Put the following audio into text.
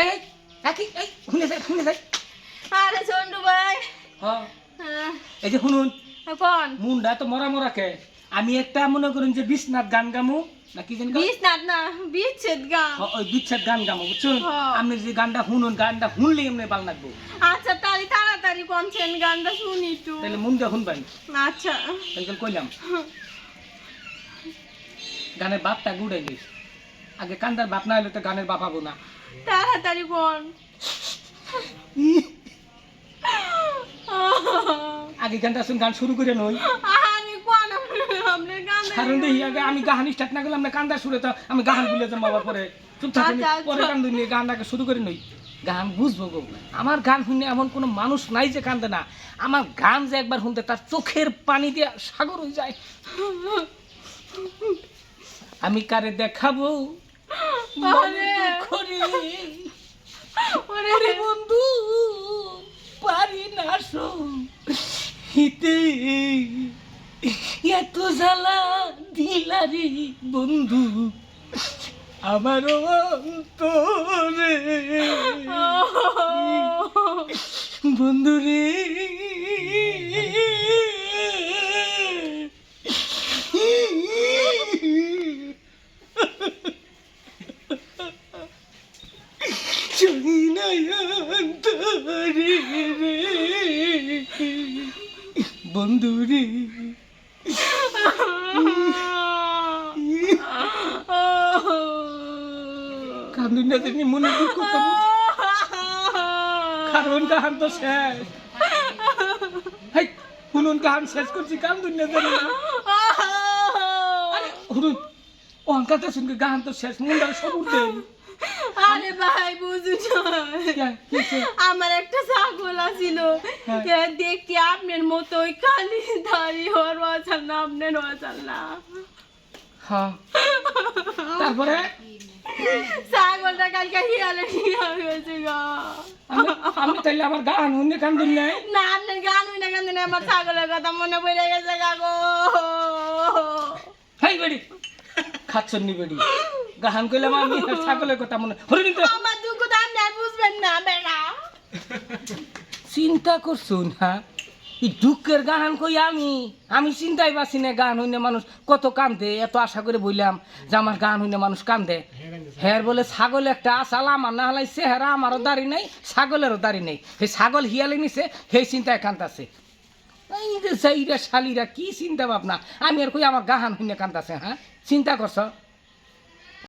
এই এই একই এই শুনে যাই শুনে যাই আরে চন্ডু ভাই। হ্যাঁ। হ্যাঁ, এই যে শুনুন কোন মুন্ডা তো মরা মরা কে আমি একটা মনে করুন যে বিশ্বনাথ গান গামু না কি জানি গান? না না বিচ্ছেদ গান। ওই বিচ্ছেদ গান গামু বুঝছেন? হ্যাঁ। আপনি যে গানটা শুনুন গানটা শুনলেই এমনি ভালো লাগবো আচ্ছা তাড়ি তাড়াতাড়ি কোনছেন গানটা শুনি একটু। তাহলে মুন্ডা শুনবেন আচ্ছা। তাহলে কইলাম। গানের বাপটা গুড়াই দিস আগে কান্দার বাপ না হলে তো গানের বাপ হব না। তাড়াতাড়ি কোন আগে গানটা শুন গান শুরু করে নই গান কারণ দেখি আগে আমি গাহান স্টার্ট না করলাম না কান্দা শুরু তো আমি গাহান ভুলে যাব আবার পরে। চুপ থাকেন আচ্ছা, আচ্ছা। পরে কান নিয়ে গানটাকে শুরু করে নই গান বুঝব গো আমার গান শুনে এমন কোনো মানুষ নাই যে কান্দে না। আমার গান যে একবার শুনতে তার চোখের পানি দিয়ে সাগর হয়ে যায়। আমি কারে দেখাবো? ওরে আরে বন্ধু পারি না সো হিতে এত জ্বালা দিলারে বন্ধু আমার অন্তরে। বন্ধু রে। অন্তরে রে বন্ধু রে কান্দুন না জানি মনে দুঃখ পাবো কারণ কাহান তো শেষ হাই শুনুন কাহান শেষ করছি কান্দুন না জানি না শুনুন ও আঙ্কাতে শুনকে গাহান তো শেষ মুন্ডার সব উঠে আরে ভাই বুঝছ আমার একটা ছাগল আছিল। হ্যাঁ। এ দেখতে আপনার মতো ওই কালি দাড়ি হওয়ার ওয়াচাল না আপনার ওয়াচাল না হ্যাঁ। তারপরে? ছাগলটা কালকে হিয়ালে নিয়ে গেছে গো। আমি আমি তাইলে আমার গান শুনে নাই? না আপনার গান হই না কেন না আমার ছাগলের কথা মনে পড়ে গেছে গা। গো হাই বেড়ি খাচ্ছন নি বেড়ি? গাহান কইলাম আমি ছাগলের কথা মনে হরিণ তো আমার দুঃখ তো আপনি বুঝবেন না বেড়া। চিন্তা করছুন হ্যাঁ? এই দুঃখের গান কই আমি? আমি চিন্তাই পাচ্ছি না গান হইনে মানুষ কত কান্দে এত আশা করে বললাম যে আমার গান হইনে মানুষ কান্দে। হ্যার বলে ছাগল একটা আসাল আমার না হলাই চেহারা আমারও দাড়ি নেই ছাগলেরও দাড়ি নেই। সেই ছাগল হিয়ালে নিছে সেই চিন্তায় কান্দাছে। এই যে সেইরা শালিরা কি চিন্তা ভাবনা? আমি আর কই আমার গাহান হইনে কান্দাছে হ্যাঁ? চিন্তা করছ?